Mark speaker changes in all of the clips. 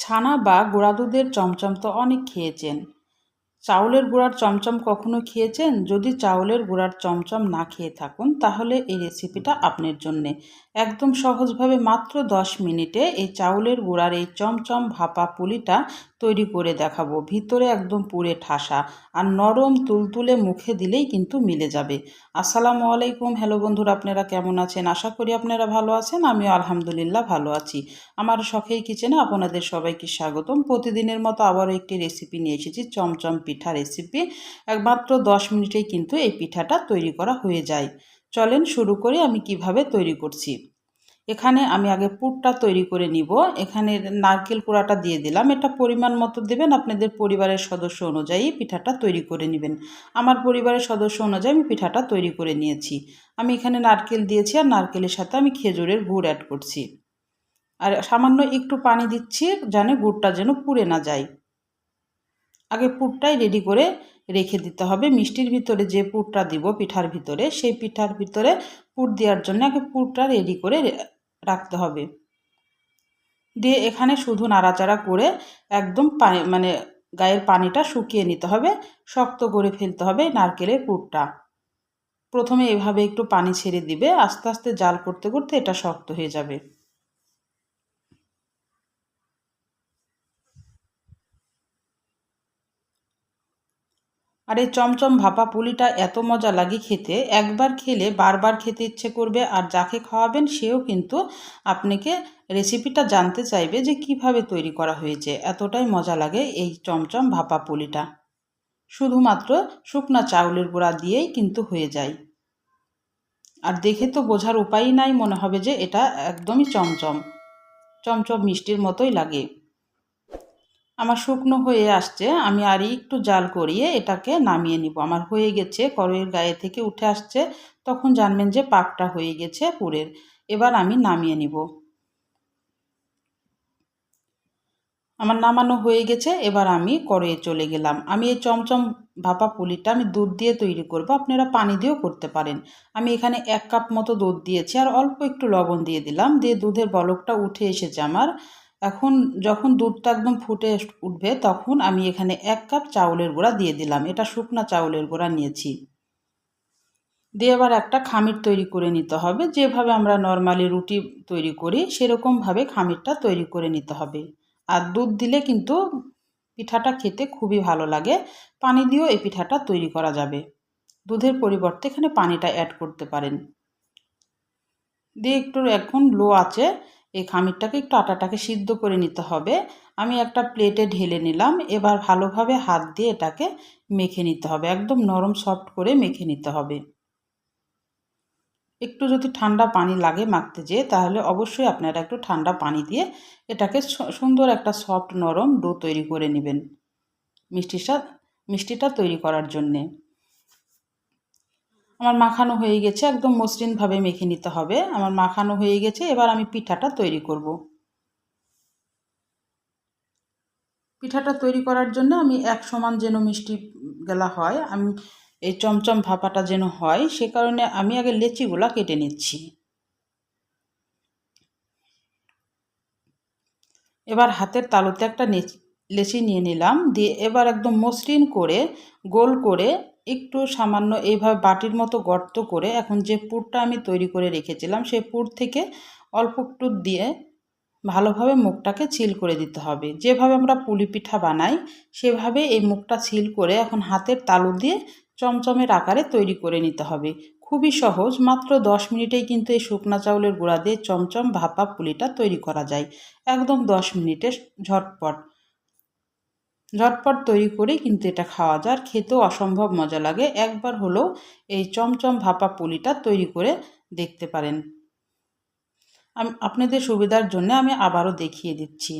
Speaker 1: ছানা বা গোড়া দুধের চমচম তো অনেক খেয়েছেন। চাউলের গুঁড়ার চমচম কখনো খেয়েছেন? যদি চাউলের গুঁড়ার চমচম না খেয়ে থাকুন, তাহলে এই রেসিপিটা আপনার জন্যে। একদম সহজভাবে মাত্র দশ মিনিটে এই চাউলের গুঁড়ার এই চমচম ভাপা পুলিটা তৈরি করে দেখাবো। ভিতরে একদম পুরে ঠাসা আর নরম তুলতুলে মুখে দিলেই কিন্তু মিলে যাবে। আসসালামু আলাইকুম। হ্যালো বন্ধুরা, আপনারা কেমন আছেন? আশা করি আপনারা ভালো আছেন। আমিও আলহামদুলিল্লাহ ভালো আছি। আমার শখের কিচেনে আপনাদের সবাইকে স্বাগতম। প্রতিদিনের মতো আবারও একটি রেসিপি নিয়ে এসেছি, চমচম পিঠা রেসিপি একমাত্র দশ মিনিটেই কিন্তু এই পিঠাটা তৈরি করা হয়ে যায়। চলেন শুরু করে আমি কীভাবে তৈরি করছি। এখানে আমি আগে পুরটা তৈরি করে নিব। এখানে নারকেল পোড়াটা দিয়ে দিলাম। এটা পরিমাণ মতো দেবেন। আপনাদের পরিবারের সদস্য অনুযায়ী পিঠাটা তৈরি করে নেবেন। আমার পরিবারের সদস্য অনুযায়ী আমি পিঠাটা তৈরি করে নিয়েছি। আমি এখানে নারকেল দিয়েছি আর নারকেলের সাথে আমি খেজুরের গুড় অ্যাড করছি। আর সামান্য একটু পানি দিচ্ছি জানে গুড়টা যেন পুড়ে না যায়। আগে পুরটাই রেডি করে রেখে দিতে হবে। মিষ্টির ভিতরে যে পুরটা দিব পিঠার ভিতরে, সেই পিঠার ভিতরে পুর দেওয়ার জন্য আগে পুরটা রেডি করে রাখতে হবে। দিয়ে এখানে শুধু নাড়াচাড়া করে একদম পানি মানে গায়ের পানিটা শুকিয়ে নিতে হবে, শক্ত করে ফেলতে হবে নারকেলের পুরটা। প্রথমে এভাবে একটু পানি ছেড়ে দিবে, আস্তে আস্তে জাল করতে করতে এটা শক্ত হয়ে যাবে। আর এই চমচম ভাপা পুলিটা এত মজা লাগে খেতে। একবার খেলে বারবার খেতে ইচ্ছে করবে আর যাকে খাওয়াবেন সেও কিন্তু আপনাকে রেসিপিটা জানতে চাইবে যে কীভাবে তৈরি করা হয়েছে। এতটাই মজা লাগে এই চমচম ভাপা পুলিটা। শুধুমাত্র শুকনা চাউলের গুঁড়া দিয়েই কিন্তু হয়ে যায়। আর দেখে তো বোঝার উপায়ই নাই, মনে হবে যে এটা একদমই চমচম। চমচম মিষ্টির মতোই লাগে। আমার শুকনো হয়ে আসছে, আমি আর একটু জাল করিয়ে এটাকে নামিয়ে নিব। আমার হয়ে গেছে কড়ইয়ের গায়ে থেকে উঠে আসছে, তখন জানবেন যে পাকটা হয়ে গেছে পুরের। এবার আমি নামিয়ে নিব। আমার নামানো হয়ে গেছে, এবার আমি কড়ইয়ে চলে গেলাম। আমি এই চমচম ভাপা পুলিটা আমি দুধ দিয়ে তৈরি করব। আপনারা পানি দিয়েও করতে পারেন। আমি এখানে এক কাপ মতো দুধ দিয়েছি, আর অল্প একটু লবণ দিয়ে দিলাম। দিয়ে দুধের বলকটা উঠে এসেছে আমার। এখন যখন দুধটা একদম ফুটে উঠবে, তখন আমি এখানে এক কাপ চাউলের গুঁড়া দিয়ে দিলাম। এটা শুকনা চাউলের গুঁড়া নিয়েছি। দিয়ে এবার একটা খামির তৈরি করে নিতে হবে। যেভাবে আমরা নর্মালি রুটি তৈরি করি, সেরকমভাবে খামিরটা তৈরি করে নিতে হবে। আর দুধ দিলে কিন্তু পিঠাটা খেতে খুবই ভালো লাগে। পানি দিয়েও এই পিঠাটা তৈরি করা যাবে। দুধের পরিবর্তে এখানে পানিটা অ্যাড করতে পারেন। দিয়ে একটু এখন লো আছে এই খামিরটাকে একটু আটাটাকে সিদ্ধ করে নিতে হবে। আমি একটা প্লেটে ঢেলে নিলাম। এবার ভালোভাবে হাত দিয়ে এটাকে মেখে নিতে হবে। একদম নরম সফট করে মেখে নিতে হবে। একটু যদি ঠান্ডা পানি লাগে মাখতে যেয়ে, তাহলে অবশ্যই আপনারা একটু ঠান্ডা পানি দিয়ে এটাকে সুন্দর একটা সফট নরম ডো তৈরি করে নেবেন। মিষ্টিটা মিষ্টিটা তৈরি করার জন্যে। আমার মাখানো হয়ে গেছে, একদম মসৃণভাবে মেখে নিতে হবে। আমার মাখানো হয়ে গেছে, এবার আমি পিঠাটা তৈরি করব। পিঠাটা তৈরি করার জন্য আমি এক সমান যেন মিষ্টি গেলা হয়, আমি, এই চমচম ভাপাটা যেন হয়, সে কারণে আমি আগে লেচিগুলা কেটে নিচ্ছি। এবার হাতের তালুতে একটা লেচি নিয়ে নিলাম, দিয়ে এবার একদম মসৃণ করে, গোল করে একটু সামান্য এইভাবে বাটির মতো গর্ত করে এখন যে পুরটা আমি তৈরি করে রেখেছিলাম, সেই পুর থেকে অল্প একটু দিয়ে ভালোভাবে মুখটাকে ছিল করে দিতে হবে। যেভাবে আমরা পুলি পিঠা বানাই, সেভাবে এই মুখটা ছিল করে এখন হাতের তালু দিয়ে চমচমের আকারে তৈরি করে নিতে হবে। খুবই সহজ, মাত্র দশ মিনিটেই কিন্তু এই শুকনা চাউলের গুঁড়া দিয়ে চমচম ভাপা পুলিটা তৈরি করা যায়। একদম দশ মিনিটে ঝটপট। ঝটপট তৈরি করেই কিন্তু এটা খাওয়া যায়। আর খেতেও অসম্ভব মজা লাগে। একবার হলেও এই চমচম ভাপা পুলিটা তৈরি করে দেখতে পারেন। আপনাদের সুবিধার জন্য আমি আবারও দেখিয়ে দিচ্ছি।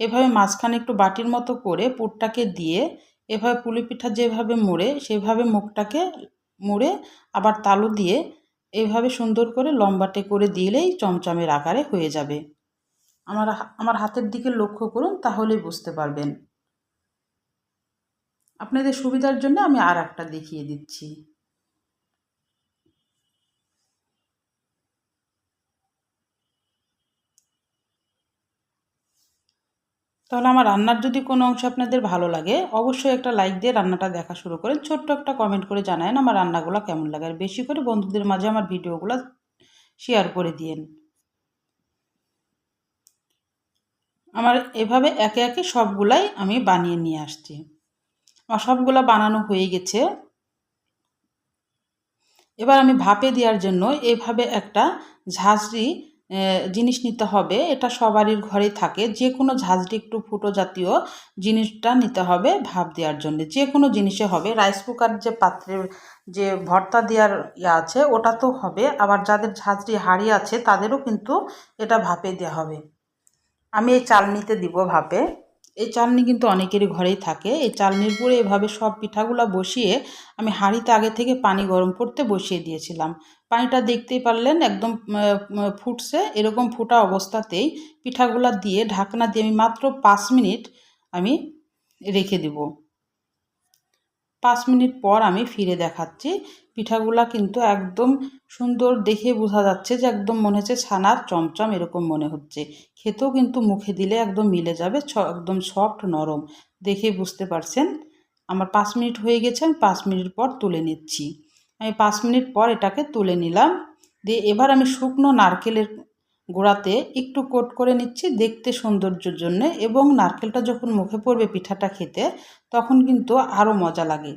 Speaker 1: এভাবে মাঝখানে একটু বাটির মতো করে পুরটাকে দিয়ে, এভাবে পুলি পিঠা যেভাবে মুড়ে, সেভাবে মুখটাকে মুড়ে আবার তালু দিয়ে এভাবে সুন্দর করে লম্বাটে করে দিলেই চমচমের আকারে হয়ে যাবে। আমার আমার হাতের দিকে লক্ষ্য করুন, তাহলেই বুঝতে পারবেন। আপনাদের সুবিধার জন্য আমি আর একটা দেখিয়ে দিচ্ছি। তাহলে আমার রান্নার যদি কোনো অংশ আপনাদের ভালো লাগে, অবশ্যই একটা লাইক দিয়ে রান্নাটা দেখা শুরু করেন ছোট্ট একটা কমেন্ট করে জানায়েন আমার রান্নাগুলো কেমন লাগে। আর বেশি করে বন্ধুদের মাঝে আমার ভিডিওগুলো শেয়ার করে দিয়েন। আমার এভাবে একে একে সবগুলাই আমি বানিয়ে নিয়ে আসছি। সবগুলা বানানো হয়ে গেছে। এবার আমি ভাপে দেওয়ার জন্য এভাবে একটা ঝাঁঝরি জিনিস নিতে হবে। এটা সবারই ঘরেই থাকে। যে কোনো ঝাঁঝরি একটু ফুটো জাতীয় জিনিসটা নিতে হবে ভাপ দেওয়ার জন্য। যে কোনো জিনিসে হবে। রাইস কুকার যে পাত্রের যে ভর্তা দেওয়ার ইয়ে আছে, ওটা তো হবে। আবার যাদের ঝাঁঝরি হাঁড়ি আছে, তাদেরও কিন্তু এটা ভাপে দেওয়া হবে। আমি এই চালনিতে দিব ভাপে। এই চালনি কিন্তু অনেকেরই ঘরেই থাকে। এই চালনির উপরে এভাবে সব পিঠাগুলো বসিয়ে আমি হাঁড়িতে আগে থেকে পানি গরম করতে বসিয়ে দিয়েছিলাম। পানিটা দেখতেই পারলেন একদম ফুটছে। এরকম ফুটা অবস্থাতেই পিঠাগুলা দিয়ে ঢাকনা দিয়ে আমি মাত্র পাঁচ মিনিট আমি রেখে দেব। পাঁচ মিনিট পর আমি ফিরে দেখাচ্ছি। পিঠাগুলা কিন্তু একদম সুন্দর দেখে বোঝা যাচ্ছে যে একদম মনে হচ্ছে ছানার চমচম এরকম মনে হচ্ছে। খেতেও কিন্তু মুখে দিলে একদম মিলে যাবে একদম সফট নরম। দেখে বুঝতে পারছেন? আমার পাঁচ মিনিট হয়ে গেছে, আমি পাঁচ মিনিট পর তুলে নিচ্ছি। আমি পাঁচ মিনিট পর এটাকে তুলে নিলাম। দিয়ে এবার আমি শুকনো নারকেলের গোড়াতে একটু কোট করে নিচ্ছি দেখতে সৌন্দর্যের জন্য এবং নারকেলটা যখন মুখে পড়বে পিঠাটা খেতে, তখন কিন্তু আরও মজা লাগে।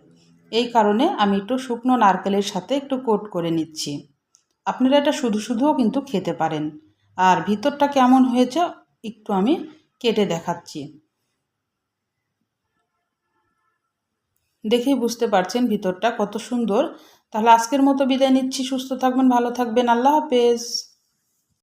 Speaker 1: এই কারণে আমি একটু শুকনো নারকেলের সাথে একটু কোট করে নিচ্ছি। আপনারা এটা শুধু শুধুও কিন্তু খেতে পারেন। আর ভিতরটা কেমন হয়েছে একটু আমি কেটে দেখাচ্ছি। দেখেই বুঝতে পারছেন ভিতরটা কত সুন্দর। তাহলে আজকের মতো বিদায় নিচ্ছি। সুস্থ থাকবেন, ভালো থাকবেন। আল্লাহ হাফেজ।